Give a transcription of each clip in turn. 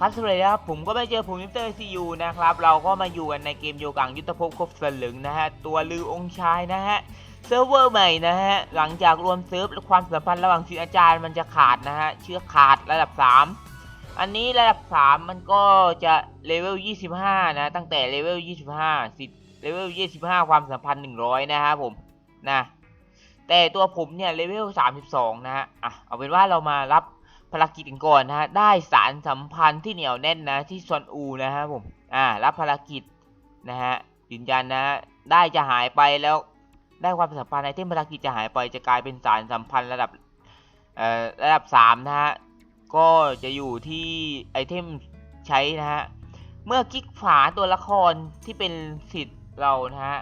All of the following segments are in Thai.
ครับสวัสดีครับผมก็ไปเจอผมมิสเตอร์ซียูนะครับ เราก็มาอยู่กันในเกมโยกังยุทธภพครบสลึงนะฮะ ตัวลือองค์ชายนะฮะ เซิร์ฟเวอร์ใหม่นะฮะ หลังจากรวมเซิร์ฟความสัมพันธ์ระหว่างศิษย์อาจารย์มันจะขาดนะฮะ เชื่อขาดระดับ 3 อันนี้ระดับ 3 มันก็จะเลเวล 25 นะ ตั้งแต่เลเวล 25สิทธิ์เลเวล 25 ความสัมพันธ์ 100 นะฮะผมนะแต่ตัวผมเนี่ยเลเวล 32 นะฮะอะเอาเป็นว่าเรามารับ ภารกิจก่อนนะฮะได้สารสัมพันธ์ที่เหนียวแน่นนะที่ซอนอูนะฮะผมอ่ารับภารกิจนะฮะยืนยันนะฮะได้จะหายไปแล้วได้ความสัมพันธ์ไอเทมภารกิจจะหายไปจะกลายเป็นสารสัมพันธ์ระดับเอ่อระดับ3นะฮะก็จะอยู่ที่ไอเทมใช้นะฮะเมื่อคลิกฝาตัวละครที่เป็นสิทธิ์เรานะฮะ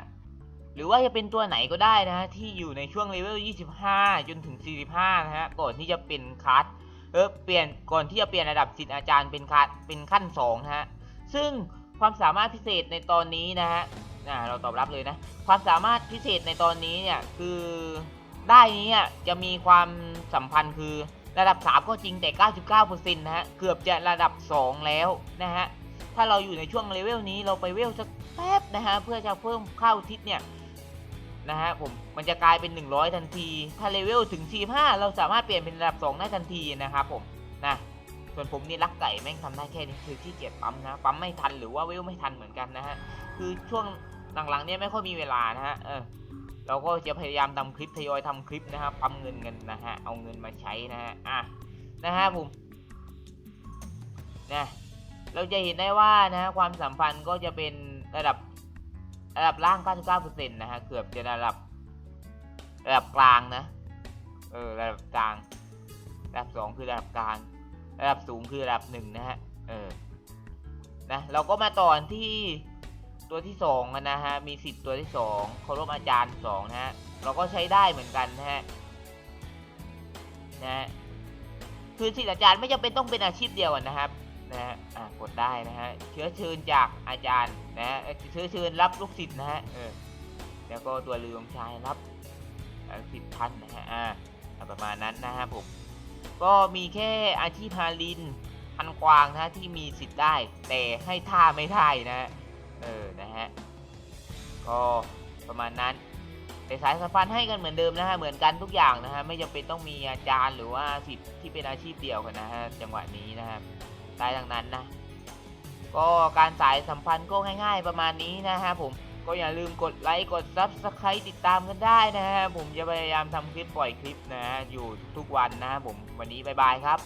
หรือว่าจะเป็นตัวไหนก็ได้นะฮะที่อยู่ในช่วงเลเวล 25 จนถึง 45 นะฮะก่อนที่จะเป็นคัส เออเปลี่ยนก่อนที่จะเปลี่ยนระดับสิทธิ์อาจารย์เป็นคัสเป็นขั้น2นะฮะซึ่งความสามารถพิเศษในตอนนี้นะฮะเราตอบรับเลยนะ ความสามารถพิเศษในตอนนี้เนี่ยคือได้นี้จะมีความสัมพันธ์คือระดับ 3 ก็จริงแต่ 99%นะฮะเกือบจะระดับ 2 แล้วนะฮะถ้าเราอยู่ในช่วงเลเวลนี้เราไปเวลสักแป๊บนะฮะเพื่อจะเพิ่มเข้าทิศเนี่ย นะฮะผมมันจะกลายเป็น 100 ทันที ถ้าเลเวลถึง 45 เราสามารถเปลี่ยนเป็นระดับ 2 ได้ทันทีนะครับผมนะส่วนผมนี่รักไก่แม่งทำได้แค่นี้คือขี้เกียจปั๊มนะปั๊มไม่ทันหรือว่าเวลไม่ทันเหมือนกันนะฮะคือช่วงหลังๆเนี่ยไม่ค่อยมีเวลานะฮะเออเราก็จะพยายามทำคลิปทยอยทำคลิปนะฮะปั๊มเงินกันนะฮะเอาเงินมาใช้นะฮะอะนะฮะผมนะเราจะเห็นได้ว่านะฮะความสัมพันธ์ก็จะเป็นระดับ ระดับล่าง 99%นะฮะ เกือบจะระดับ ระดับกลางนะ เออ ระดับกลาง ระดับ 2 คือระดับกลาง ระดับสูงคือระดับ1นะฮะ เออ นะ เราก็มาต่อนที่ตัวที่2กันนะฮะ มีสิทธิ์ตัวที่2เคารพอาจารย์2นะฮะ เราก็ใช้ได้เหมือนกันนะฮะ นะฮะคือสิทธิ์อาจารย์ไม่จำเป็นต้องเป็นอาชีพเดียวนะครับ นะฮะอ่ากดได้นะฮะเชื้อเชิญจากอาจารย์นะฮะเชื้อเชิญรับลูกศิษย์นะฮะเออแล้วก็ตัวลืมชายรับสิบพันนะฮะอ่าประมาณนั้นนะฮะผมก็มีแค่อาชีพฮาลินพันกวางนะที่มีสิทธิ์ได้ แต่ให้ท่าไม่ได้นะฮะเออนะฮะก็ประมาณนั้นแต่สายสัมพันธ์ให้กันเหมือนเดิมนะฮะเหมือนกันทุกอย่างนะฮะไม่จำเป็นต้องมีอาจารย์หรือว่าสิทธิ์ที่เป็นอาชีพเดียวกันนะฮะจังหวะนี้นะครับ ได้ดังนั้นนะ ก็การสายสัมพันธ์ก็ง่ายๆประมาณนี้นะฮะผมก็อย่าลืมกดไลค์ กด Subscribe ติดตามกันได้นะฮะผมจะพยายามทำคลิปปล่อยคลิปนะฮะอยู่ทุกวันนะฮะผมวันนี้บายบายครับ